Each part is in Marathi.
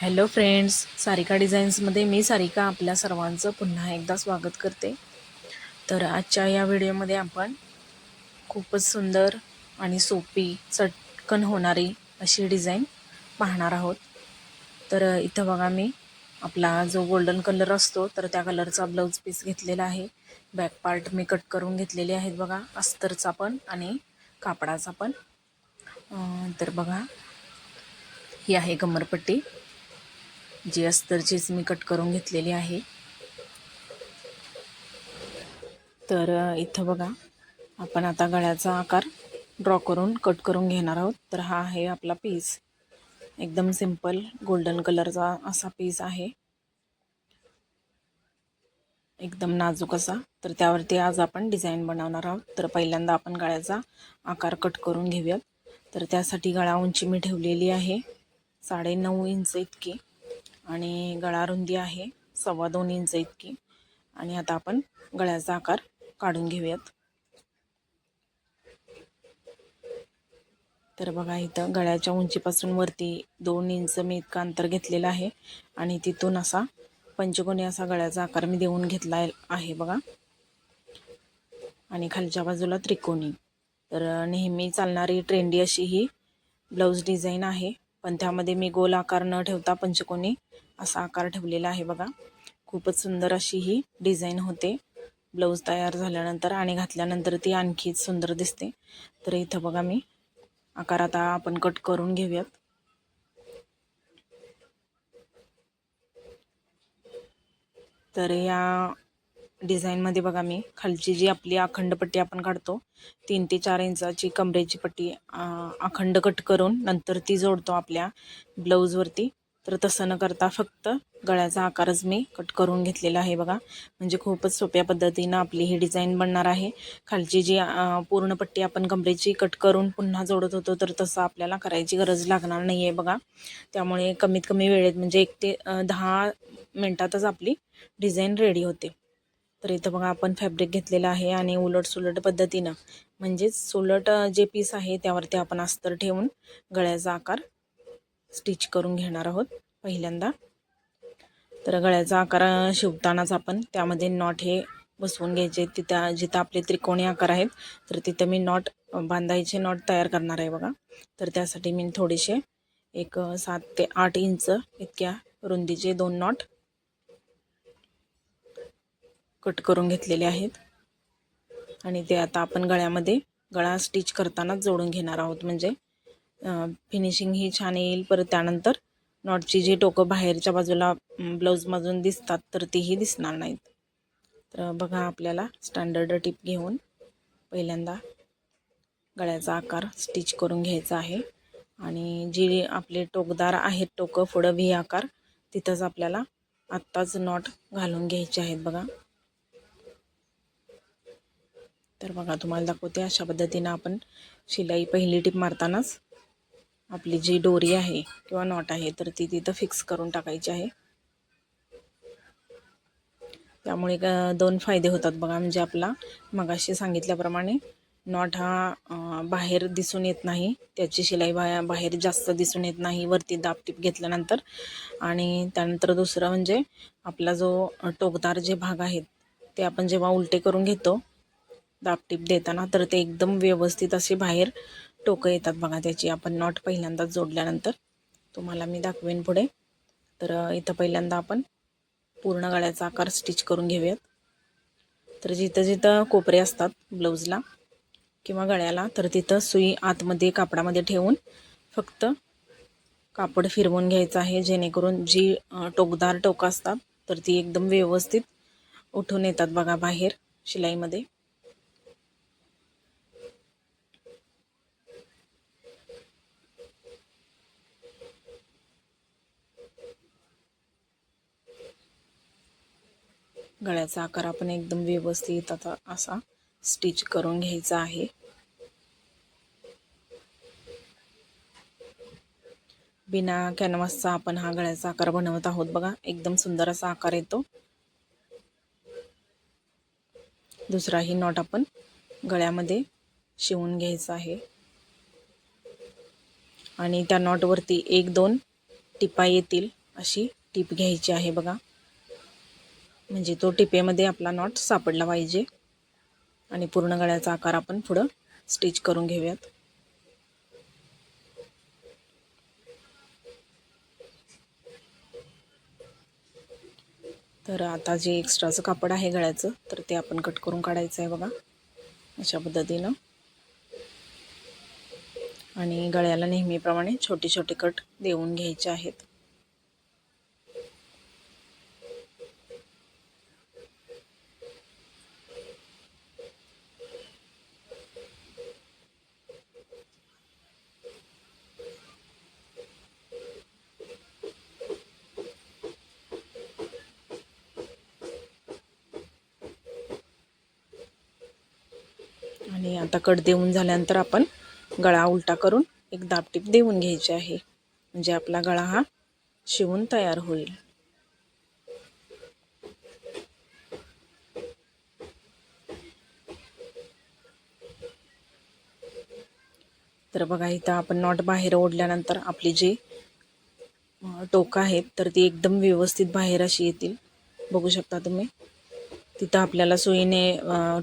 हॅलो फ्रेंड्स सारिका डिझाईन्समध्ये मी सारिका आपल्या सर्वांचं पुन्हा एकदा स्वागत करते. तर आजच्या या व्हिडिओमध्ये आपण खूपच सुंदर आणि सोपी चटकन होणारी अशी डिझाईन पाहणार आहोत. तर इथं बघा मी आपला जो गोल्डन कलर असतो तर त्या कलरचा ब्लाऊज पीस घेतलेला आहे. बॅक पार्ट मी कट करून घेतलेले आहेत बघा अस्तरचा पण आणि कापडाचा पण. तर बघा ही आहे कमरपट्टी. जी अस्तरचीच मी कट करून घेतलेली आहे. तर इथं बघा आपण आता गळ्याचा आकार ड्रॉ करून कट करून घेणार आहोत. तर हा आहे आपला पीस एकदम सिंपल गोल्डन कलरचा असा पीस आहे. एकदम नाजूक असा. तर त्यावरती आज आपण डिझाईन बनवणार आहोत. तर पहिल्यांदा आपण गळ्याचा आकार कट करून घेऊयात. तर त्यासाठी गळा उंची मी ठेवलेली आहे. साडेनऊ इंच इतकी. आणि गळा रुंदी आहे सव्वा दोन इंच इतकी. आणि आता आपण गळ्याचा आकार काढून घेऊयात. तर बघा इथं गळ्याच्या उंचीपासून वरती दोन इंच मी इतकं अंतर घेतलेलं आहे. आणि तिथून असा पंचकोनी असा गळ्याचा आकार मी देऊन घेतला आहे बघा. आणि खालच्या बाजूला त्रिकोणी. तर नेहमी चालणारी ट्रेंडी अशी ही ब्लाऊज डिझाईन आहे. पण त्यामध्ये मी गोल आकार न ठेवता पंचकोनी असा आकार ठेवलेला आहे बघा. खूपच सुंदर अशी ही डिझाईन होते. ब्लाऊज तयार झाल्यानंतर आणि घातल्यानंतर ती आणखीच सुंदर दिसते. तर इथं बघा मी आकार आता आपण कट करून घेऊयात. तर या डिझाईनमध्ये बघा मी खालची जी आपली अखंड पट्टी आपण काढतो तीन ते चार इंचाची कमरेची पट्टी अखंड कट करून नंतर ती जोडतो आपल्या ब्लाऊजवरती. तर तसं न करता फक्त गळ्याचा आकारच मी कट करून घेतलेला आहे बघा. म्हणजे खूपच सोप्या पद्धतीनं आपली ही डिझाईन बनणार आहे. खालची जी पूर्ण पट्टी आपण कमरेची कट करून पुन्हा जोडत होतो तर तसं आपल्याला करायची गरज लागणार नाही आहे बघा. त्यामुळे कमीत कमी वेळेत म्हणजे एक ते दहा मिनटातच आपली डिझाईन रेडी होते. तर इथं बघा आपण फॅब्रिक घेतलेलं आहे आणि उलट सुलट पद्धतीनं. म्हणजेच सुलट जे पीस आहे त्यावरती आपण अस्तर ठेवून गळ्याचा आकार स्टिच करून घेणार आहोत पहिल्यांदा. तर गळ्याचा आकार शिवतानाच आपण त्यामध्ये नॉट हे बसवून घ्यायचे. तिथं जिथं आपले त्रिकोणी आकार आहेत तर तिथं मी नॉट बांधायचे नॉट तयार करणार आहे बघा. तर त्यासाठी मी थोडेसे एक सात ते आठ इंच इतक्या रुंदीचे दोन नॉट कट करून घेतलेले आहेत. आणि ते आता आपण गळ्यामध्ये गळा स्टिच करतानाच जोडून घेणार आहोत. म्हणजे फिनिशिंग ही छान येईल. परत त्यानंतर नॉटची जी टोकं बाहेरच्या बाजूला ब्लाऊजमधून दिसतात तर तीही दिसणार नाहीत. तर बघा आपल्याला स्टँडर्ड टिप घेऊन पहिल्यांदा गळ्याचा आकार स्टिच करून घ्यायचा आहे. आणि जी आपले टोकदार आहेत टोकं पुढं व्ही आकार तिथंच आपल्याला आत्ताच नॉट घालून घ्यायचे आहेत बघा. तर बघा तुम्हाला दाखवते अशा पद्धतीनं आपण शिलाई पहिली टीप मारतानाच आपली जी डोरी आहे किंवा नॉट आहे तर ती तिथं फिक्स करून टाकायची आहे. त्यामुळे दोन फायदे होतात बघा. म्हणजे आपला मगाशी सांगितल्याप्रमाणे नॉट हा बाहेर दिसून येत नाही त्याची शिलाई बा बाहेर जास्त दिसून येत नाही वरती दाबटीप घेतल्यानंतर. आणि त्यानंतर दुसरं म्हणजे आपला जो टोकदार जे भाग आहेत ते आपण जेव्हा उलटे करून घेतो दाबटीप देताना तर ते एकदम व्यवस्थित असे बाहेर टोकं येतात बघा त्याची आपण नॉट पहिल्यांदाच जोडल्यानंतर. तुम्हाला मी दाखवेन पुढे. तर इथं पहिल्यांदा आपण पूर्ण गळ्याचा आकार स्टिच करून घेऊयात. तर जिथं जिथं कोपरे असतात ब्लाऊजला किंवा गळ्याला तर तिथं सुई आतमध्ये कापडामध्ये ठेवून फक्त कापड फिरवून घ्यायचं आहे जेणेकरून जी टोकदार टोकं असतात तर ती एकदम व्यवस्थित उठून येतात बघा बाहेर शिलाईमध्ये. गळ्याचा आकार आपण एकदम व्यवस्थित आता असा स्टिच करून घ्यायचा आहे. बिना कॅनव्हासचा आपण हा गळ्याचा आकार बनवत आहोत बघा एकदम सुंदर असा आकार येतो. दुसराही नॉट आपण गळ्यामध्ये शिवून घ्यायचा आहे. आणि त्या नॉटवरती एक दोन टिपा येतील अशी टीप घ्यायची आहे बघा. म्हणजे तो टिपेमध्ये आपला नॉट सापडला पाहिजे. आणि पूर्ण गळ्याचा आकार आपण पुढं स्टिच करून घेऊयात. तर आता जे एक्स्ट्राचं कापड आहे गळ्याचं तर ते आपण कट करून काढायचं आहे बघा. अशा पद्धतीनं. आणि गळ्याला नेहमीप्रमाणे छोटे छोटे कट देऊन घ्यायचे आहेत. आणि आता कट देऊन झाल्यानंतर आपण गळा उलटा करून एक दाबटीप देऊन घ्यायची आहे. म्हणजे आपला गळा हा शिवून तयार होईल. तर बघा इथं आपण नॉट बाहेर ओढल्यानंतर आपली जी टोकं आहेत तर ती एकदम व्यवस्थित बाहेर अशी येतील. बघू शकता तुम्ही. तिथं आपल्याला सुईने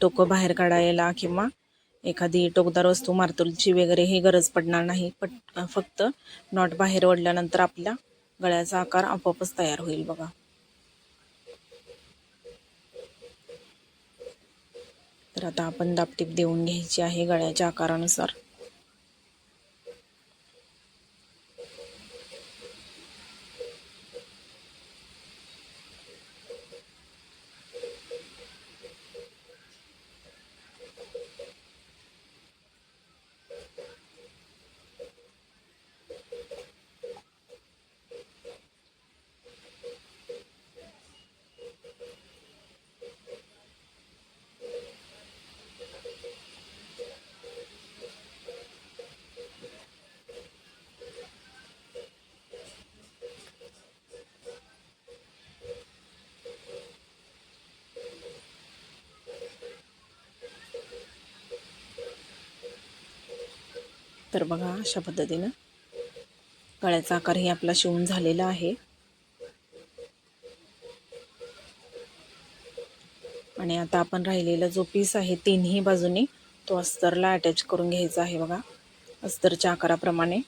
टोकं बाहेर काढायला किंवा एखादी टोकदार वस्तू मारतुलची वगैरे ही गरज पडणार नाही. पट फक्त नॉट बाहेर ओढल्यानंतर आपल्या गळ्याचा आकार आपोआपच तयार होईल बघा. तर आता आपण दापटीप देऊन घ्यायची आहे गळ्याच्या आकारानुसार. तर बघा अशा पद्धतीनं गळ्याचा आकारही आपला शिवून झालेला आहे. आणि आता आपण राहिलेला जो पीस आहे तिन्ही बाजूनी तो अस्तरला अटॅच करून घ्यायचा आहे बघा अस्तरच्या आकाराप्रमाणे.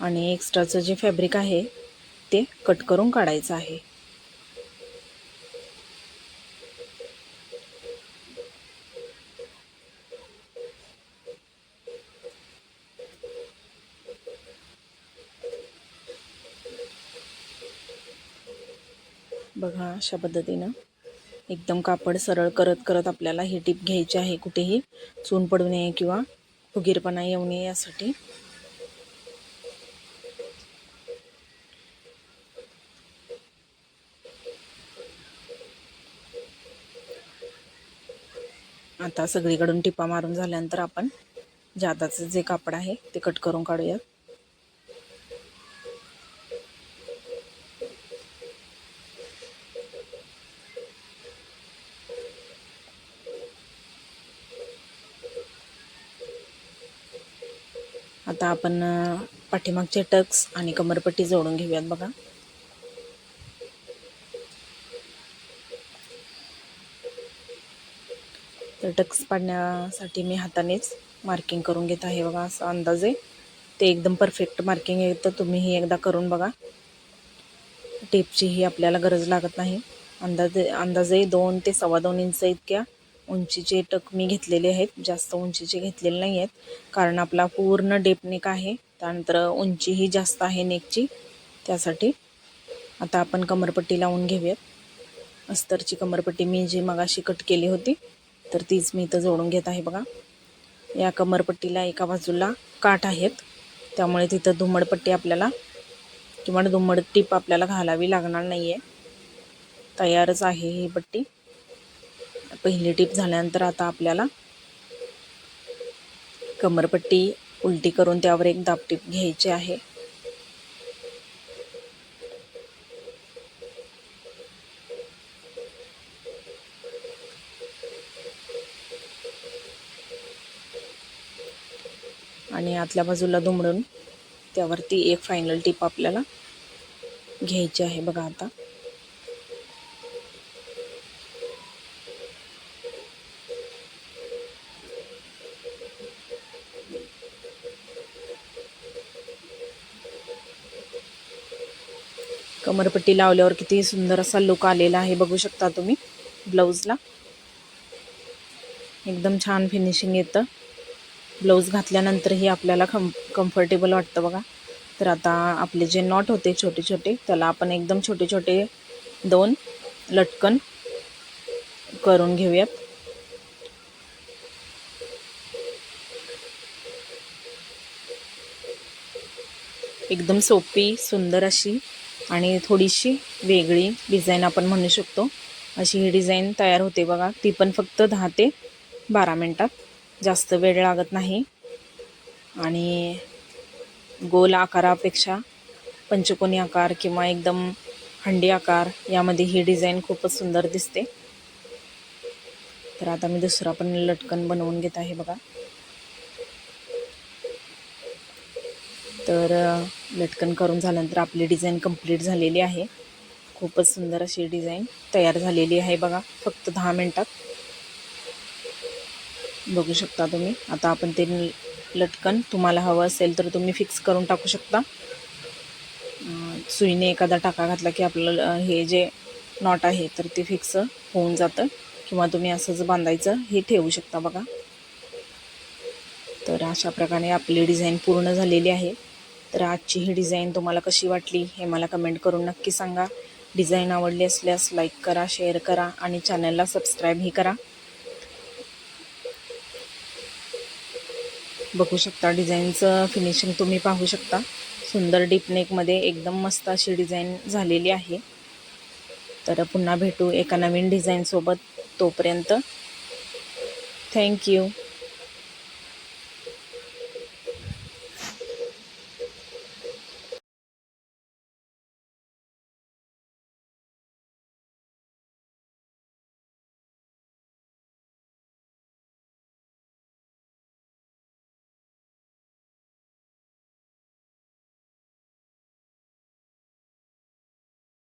आणि एक्स्ट्राचं जे फॅब्रिक आहे ते कट करून काढायचं आहे. बघा अशा पद्धतीनं. एकदम कापड सरळ करत करत आपल्याला ही टीप घ्यायची आहे कुठेही. चून पडू नये किंवा फुगीरपणा येऊ नये यासाठी. आता सगळीकडून टिपा मारून झाल्यानंतर आपण जादाचं जे कापड आहे ते कट करून काढूयात. आता आपण पाठीमागचे टक्स आणि कमरपट्टी जोडून घेऊयात बघा. तर टक्स पाडण्यासाठी मी हातानेच मार्किंग करून घेत आहे बघा असं अंदाजे. ते एकदम परफेक्ट मार्किंग येतं तुम्हीही एकदा करून बघा. टेपचीही आपल्याला गरज लागत नाही. अंदाजे अंदाजे दोन ते सव्वा दोन इंच इतक्या उंचीचे टक मी घेतलेले आहेत. जास्त उंचीचे घेतलेले नाही आहेत. कारण आपला पूर्ण डेपनेक आहे. त्यानंतर उंचीही जास्त आहे नेकची. त्यासाठी आता आपण कमरपट्टी लावून घेऊयात. अस्तरची कमरपट्टी मी जी मगाशी कट केली होती तर तीच मी इथं जोडून घेत आहे बघा. या कमरपट्टीला एका बाजूला काठ आहेत. त्यामुळे तिथं धुमडपट्टी आपल्याला किंवा धुमड टीप आपल्याला घालावी लागणार नाही आहे तयारच आहे ही पट्टी. पहिली टीप झाल्यानंतर आता आपल्याला कमरपट्टी उलटी करून त्यावर एक दाबटीप घ्यायची आहे. आणि आतल्या बाजूला दुमडून त्यावरती एक फायनल टीप आपल्याला घ्यायची आहे बघा आता. कमरपट्टी लावल्यावर किती सुंदर असा लुक आलेला आहे. बघू शकता तुम्ही ब्लाऊजला. एकदम छान फिनिशिंग येतं. ब्लाऊज घातल्यानंतरही आपल्याला कम कम्फर्टेबल वाटतं बघा. तर आता आपले जे नॉट होते छोटे छोटे त्याला आपण एकदम छोटे छोटे दोन लटकन करून घेऊयात. एकदम सोपी सुंदर अशी आणि थोडीशी वेगळी डिझाईन आपण म्हणू शकतो. अशी ही डिझाईन तयार होते बघा. ती पण फक्त दहा ते बारा मिनटात. जास्त वेळ लागत नाही. आणि गोल आकारापेक्षा पंचकोनी आकार किंवा एकदम हंडी आकार यामध्ये ही डिझाईन खूपच सुंदर दिसते. तर आता मी दुसरा पण लटकन बनवून घेत आहे बघा. तर लटकन करून झाल्यानंतर आपली डिझाईन कंप्लीट झालेली आहे. खूपच सुंदर अशी डिझाईन तयार झालेली आहे बघा फक्त दहा मिनटात. बघू शकता तुम्ही. आता आपण ते लटकन तुम्हाला हवं असेल तर तुम्ही फिक्स करून टाकू शकता. सुईने एखादा टाका घातला की आपलं हे जे नॉट आहे तर ते फिक्स होऊन जातं किंवा तुम्ही असंच बांधायचं हे ठेवू शकता बघा. तर अशा प्रकारे आपली डिझाईन पूर्ण झालेली आहे. तर आजची ही डिझाईन तुम्हाला कशी वाटली हे मला कमेंट करून नक्की सांगा. डिझाईन आवडली असल्यास लाईक करा शेअर करा आणि चॅनलला सबस्क्राईबही करा. बघू शकता डिझाईनचं फिनिशिंग तुम्ही पाहू शकता. सुंदर डीपनेकमध्ये एकदम मस्त अशी डिझाईन झालेली आहे. तर पुन्हा भेटू एका नवीन डिझाईनसोबत तोपर्यंत. थँक्यू